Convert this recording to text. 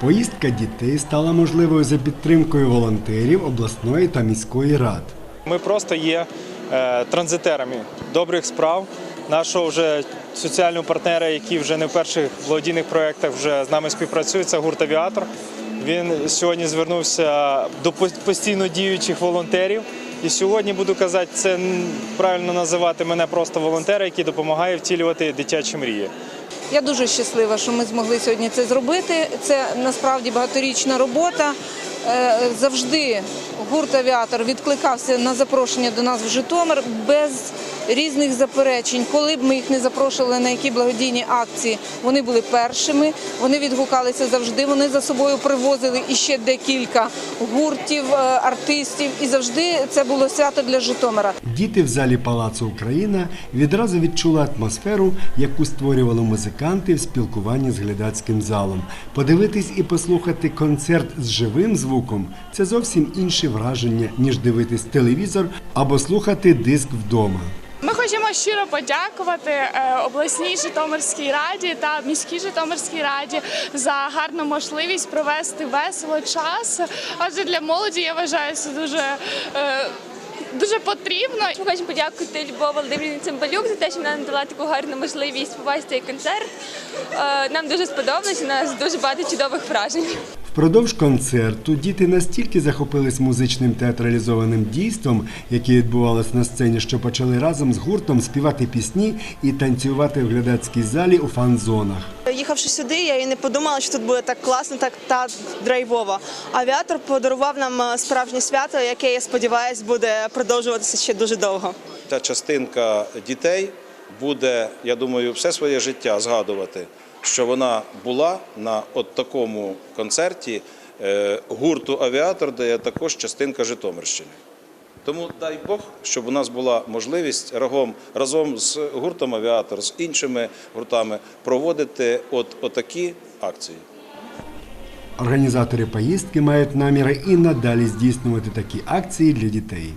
Поїздка дітей стала можливою за підтримкою волонтерів обласної та міської рад. Ми просто є е, транзитерами добрих справ нашого вже соціального партнера, який вже не в перших благодійних проєктах вже з нами співпрацює, це гурт Авіатор. Він сьогодні звернувся до постійно діючих волонтерів. І сьогодні буду казати, це правильно називати мене просто волонтера, який допомагає втілювати дитячі мрії. Я дуже щаслива, що ми змогли сьогодні це зробити. Це насправді багаторічна робота. Е, Завжди гурт авіатор відкликався на запрошення до нас в Житомир без різних заперечень. Коли б ми їх не запрошували на які благодійні акції, вони були першими. Вони відгукалися завжди. Вони за собою привозили іще декілька гуртів, е, артистів, і завжди це було свято для Житомира. Діти в залі Палацу Україна відразу відчули атмосферу, яку створювали музиканти в спілкуванні з глядацьким залом. Подивитись і послухати концерт з живим звуком це зовсім інше враження, ніж дивитись телевізор або слухати диск вдома. Ми хочемо щиро подякувати е, обласній Житомирській раді та міській Житомирській раді за гарну можливість провести весело час. Адже для молоді я вважаю це дуже. е, Дуже потрібно. Ми хочемо подякувати Любов Володимирівні Цимбалюк за те, що вона надала таку гарну можливість побачити цей концерт. Е, Нам дуже сподобалось, у нас дуже багато чудових вражень. Впродовж концерту діти настільки захопились музичним театралізованим дійством, яке відбувалось на сцені, що почали разом з гуртом співати пісні і танцювати в глядацькій залі у фан-зонах. Їхавши сюди, я і не подумала, що тут буде так класно, так та драйвово. Авіатор подарував нам е, справжнє свято, яке я сподіваюся буде продовжуватися ще дуже довго. Та частинка дітей буде, я думаю, все своє життя згадувати, що вона була на от такому концерті е, гурту Авіатор, де є також частинка Житомирщини. Тому дай Бог, щоб у нас була можливість разом, з гуртом Авіатор, з іншими гуртами проводити от, отакі акції. Організатори поїздки мають наміри і надалі здійснювати такі акції для дітей.